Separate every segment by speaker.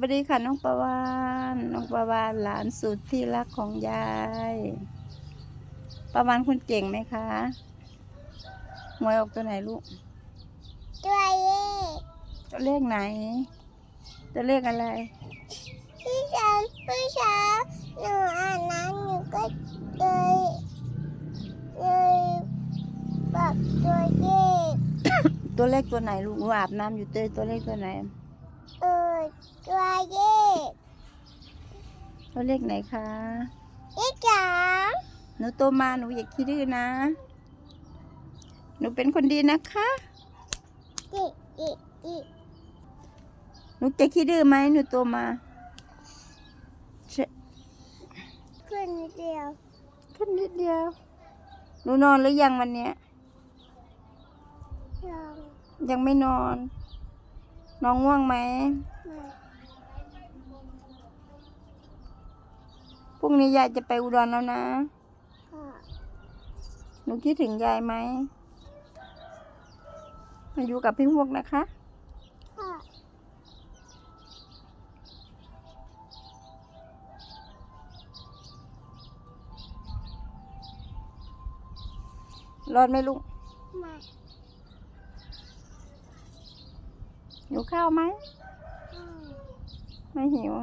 Speaker 1: วัสดีค่ะน้องประวานน้องประวานหลานสุดที่รักของยายประวานคุณเก่งไหมคะหวยออกตัวไหนลูก
Speaker 2: ตัวเลข
Speaker 1: ตัวเลขไหน ตัวเลขอะไร
Speaker 2: พี่เช้าพี่เช้าหนูอ่านน้ำหนูก็เลยเลยบอกตัวเลข
Speaker 1: ตัวเลขตัวไหนลูกหนูอาบน้ำอยู่เตยตัวเลขตัวไหน
Speaker 2: เออตัวเลข
Speaker 1: ตัวเลขไหนคะ
Speaker 2: อีกสาม
Speaker 1: หนูโตมาหนูอย่าคิดดื้อนะ หนูเป็นคนดีนะคะ
Speaker 2: อีกอีกอีก
Speaker 1: หนูจะคิดดื้อไหมหนูโตมาเช
Speaker 2: คนเดียว
Speaker 1: แค่นิดเดียว หนูนอนหรือยังวันเนี้ย
Speaker 2: ลอง
Speaker 1: ยังไม่นอน น้องง่วงไหม
Speaker 2: มา
Speaker 1: พรุ่งนี้ยายจะไปอุดรแล้วนะ
Speaker 2: พ่อ
Speaker 1: หนูคิดถึงยายไหม มาอยู่กับพี่พวกนะคะ
Speaker 2: พ่อ
Speaker 1: รอดไหมลูก
Speaker 2: มา
Speaker 1: หิวข้าวไหม
Speaker 2: พ่อ
Speaker 1: ไม่หิว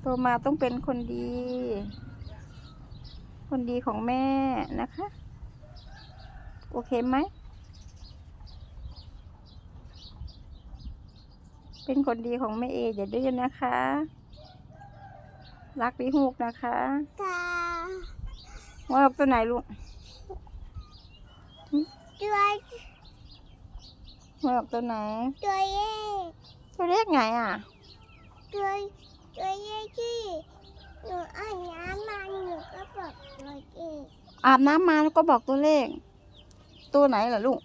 Speaker 1: โตมาต้องเป็นคนดี คนดีของแม่นะคะ โอเคไหม เป็นคนดีของแม่เออย่าดื้อนะคะ รักพี่ฮูกนะคะ
Speaker 2: ตา
Speaker 1: ว่าตัวไหนลูก
Speaker 2: ตัว
Speaker 1: ว่าตัวไหน
Speaker 2: ตัวเลข
Speaker 1: ตัวเลขไงอะ
Speaker 2: ตัวตัวเลขที่หนูอ่านน้ำมาหนูก็บอกตัวเลข
Speaker 1: อาบน้ำมาแล้วก็บอกตัวเลข ตัวไหนล่ะลูก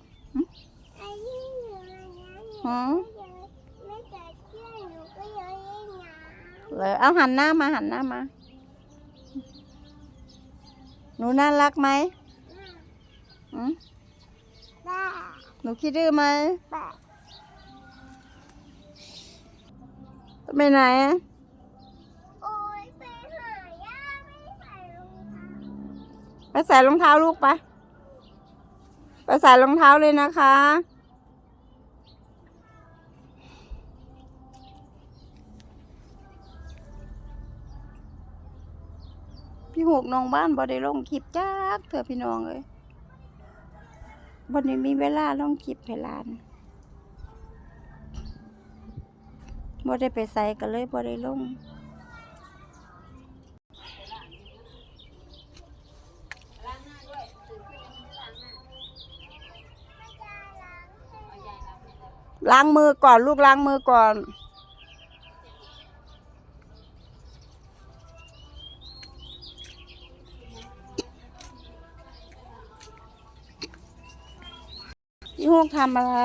Speaker 2: ไอ้ที่หนูอ่านน้ำหนู
Speaker 1: หือ
Speaker 2: ก็เลยไม่แต่เชื่อหนูก็เลยเล่นน้ำ
Speaker 1: เลยเอาหันหน้ามาหันหน้ามา หนูน่ารักไหมอืม
Speaker 2: บ้า
Speaker 1: หนูคิดดื้อไหม
Speaker 2: บ้า
Speaker 1: ไปไหนอะ
Speaker 2: โอ้ยไปหายาไม่ใส่รองเท้า
Speaker 1: ไปใส่รองเท้าลูกไปไปใส่รองเท้าเลยนะคะ พี่หกน้องบ้านบ่ได้ลงคลิปจักเถอะพี่น้องเอ้ย บนได้มีเวลาลงคลิปให้หลานบ่ได้ไปใส่ก็เลยบ่ได้ลงล้างมือก่อน ลูกล้างมือก่อน พี่ฮวกทำอะไร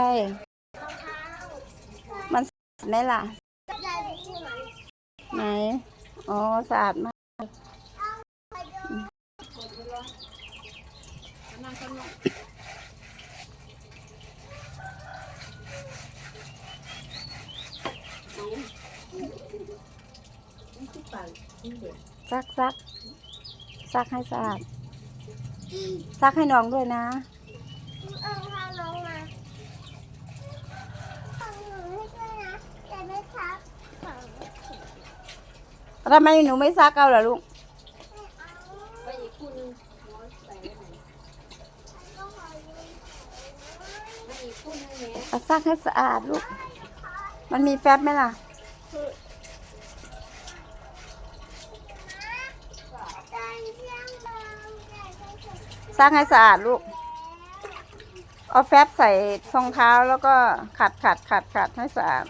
Speaker 1: มันสะอาดไหมล่ะ
Speaker 2: ไหน
Speaker 1: อ๋อสะอาดมากซักซักซักให้สะอาดซักให้น้องด้วยนะ
Speaker 2: เออพาน้องมาของหนูให้ด้วยนะแต่ไม่ทับของ
Speaker 1: ทำไมหนูไม่ซักเอาล่ะลูกซักให้สะอาดลูก มันมีแฟบไหมล่ะ ซักให้สะอาดลูก เอาแฟบใส่รองเท้าแล้วก็ขัดขัดขัดขัดให้สะอาด